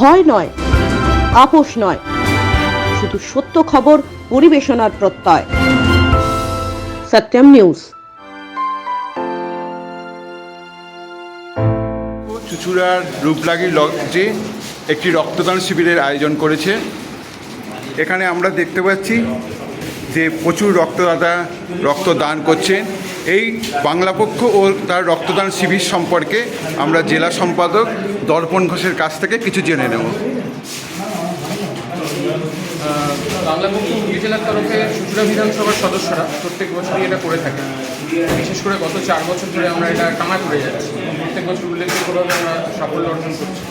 ভয় নয়, আপোষ নয়। শুধু সত্য খবর পরিবেশনার প্রত্যয়। সত্যম নিউজ। চুচুড়ার রূপলাগি লজে একটি রক্তদান শিবিরের আয়োজন করেছে। এখানে আমরা দেখতে পাচ্ছি যে প্রচুর রক্তদাতা রক্তদান করছেন। এই বাংলা পক্ষ ও তার রক্তদান শিবির সম্পর্কে আমরা জেলা সম্পাদক দর্পণ ঘোষের কাছ থেকে কিছু জেনে নেব। বাংলাপক্ষ হুগলি জেলার তরফে চুচুড়া বিধানসভার সদস্যরা প্রত্যেক বছরই এটা করে থাকে। বিশেষ করে গত চার বছর ধরে আমরা এটা টানা করে যাচ্ছি। প্রত্যেক বছর উল্লেখযোগ্যভাবে আমরা সাফল্য অর্জন করছি।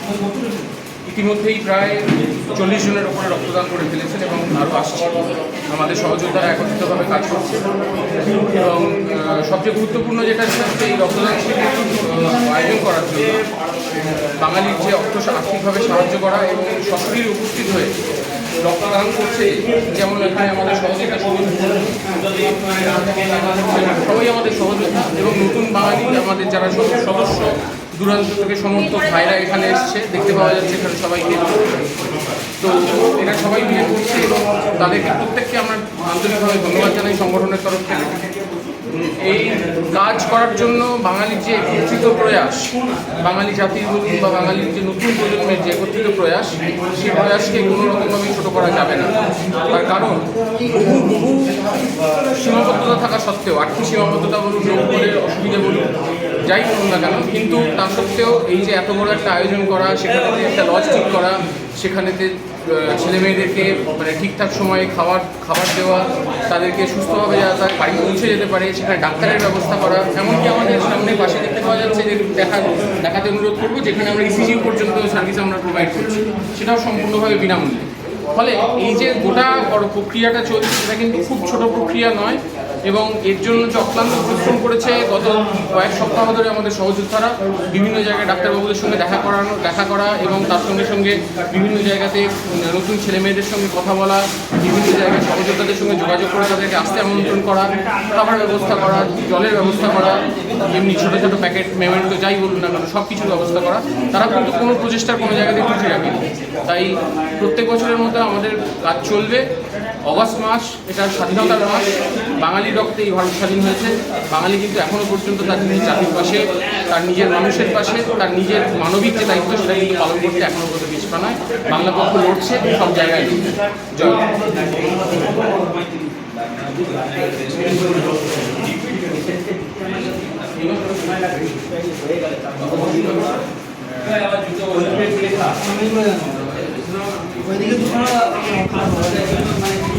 ইতিমধ্যেই প্রায় চল্লিশ জনের ওপরে রক্তদান করে ফেলেছেন এবং আরও আসছে। আমাদের সহযোদ্ধারা একত্রিতভাবে কাজ করছে। এবং সবচেয়ে গুরুত্বপূর্ণ যেটা হচ্ছে এই রক্তদান শিবির আয়োজন করার জন্য বাঙালির যে অর্থ আর্থিকভাবে সাহায্য করা এবং সশরীরে উপস্থিত হয়ে রক্তদান করছে, যেমন এখানে আমাদের সহযোগিতা সবাই আমাদের সহযোগিতা এবং নতুন বাঙালি আমাদের যারা সদ- সদস্য দূরান্ত থেকে সমস্ত ভাইরা এখানে এসছে, দেখতে পাওয়া যাচ্ছে এখানে সবাইকে তো এরা সবাই মিলে করছে এবং তাদেরকে প্রত্যেককে আমরা আন্তরিকভাবে ধন্যবাদ জানাই সংগঠনের তরফ থেকে। এই কাজ করার জন্য বাঙালির যে একত্রিত প্রয়াস, বাঙালি জাতির বলুন বা বাঙালির যে নতুন প্রজন্মের যে একত্রিত প্রয়াস, সেই প্রয়াসকে কোনো রকমভাবে ছোট করা যাবে না। তার কারণ বহু বহু সীমাবদ্ধতা থাকা সত্ত্বেও, আর্থিক সীমাবদ্ধতা বলুন বলে অসুবিধা বলুন, যাই বলুন না কেন, কিন্তু তা সত্ত্বেও এই যে এত বড় একটা আয়োজন করা সেখানে একটা লজ ঠিক করা, সেখানেতে ছেলে মেয়েদেরকে মানে ঠিকঠাক সময়ে খাবার খাবার দেওয়া, তাদেরকে সুস্থভাবে যারা তার বাড়ি পৌঁছে যেতে পারে, সেখানে ডাক্তারের ব্যবস্থা করা, এমনকি আমাদের সামনে পাশে দেখতে পাওয়া যাচ্ছে যে দেখা, দেখাতে অনুরোধ করব, যেখানে আমরা ইসিজি পর্যন্ত সার্ভিস আমরা প্রোভাইড করছি, সেটাও সম্পূর্ণভাবে বিনামূল্যে। ফলে এই যে গোটা বড় প্রক্রিয়াটা চলছে, সেটা কিন্তু খুব ছোট প্রক্রিয়া নয় এবং এর জন্য যে অক্লান্ত পরিশ্রম করেছে, গত কয়েক সপ্তাহ ধরে আমাদের সহযোদ্ধারা বিভিন্ন জায়গায় ডাক্তারবাবুদের সঙ্গে দেখা করানো, দেখা করা এবং তার সঙ্গে সঙ্গে বিভিন্ন জায়গাতে নতুন ছেলে মেয়েদের সঙ্গে কথা বলা, বিভিন্ন জায়গায় সহযোদ্ধাদের সঙ্গে যোগাযোগ করে তাদেরকে আসতে আমন্ত্রণ করা, খাবার ব্যবস্থা করা, জলের ব্যবস্থা করা, এমনি ছোটো ছোটো প্যাকেট মেমেন্টো যাই বলুন না কেন সব কিছুর ব্যবস্থা করা। তারা কিন্তু কোনো প্রচেষ্টার কোনো জায়গাতে ত্রুটি রাখেনি তাই প্রত্যেক বছরের মতো আমাদের কাজ চলবে। অগস্ট মাস, এটা স্বাধীনতার মাস। বাঙালির রক্তে এই ভারত স্বাধীন হয়েছে। বাঙালি কিন্তু এখনও পর্যন্ত তার নিজের জাতির পাশে, তার নিজের মানুষের পাশে, তার নিজের মানবিক যে দায়িত্ব সেটা কিন্তু পালন করতে এখনও পর্যন্ত পিছপা নয় বাংলা পক্ষ লড়ছে, সব জায়গায় লড়ছে। জয়। বাংলা।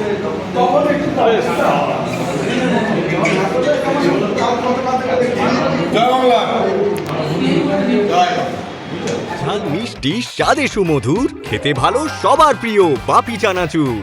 মিষ্টি স্বাদে সুমধুর খেতে ভালো সবার প্রিয় বাপি চানাচুর।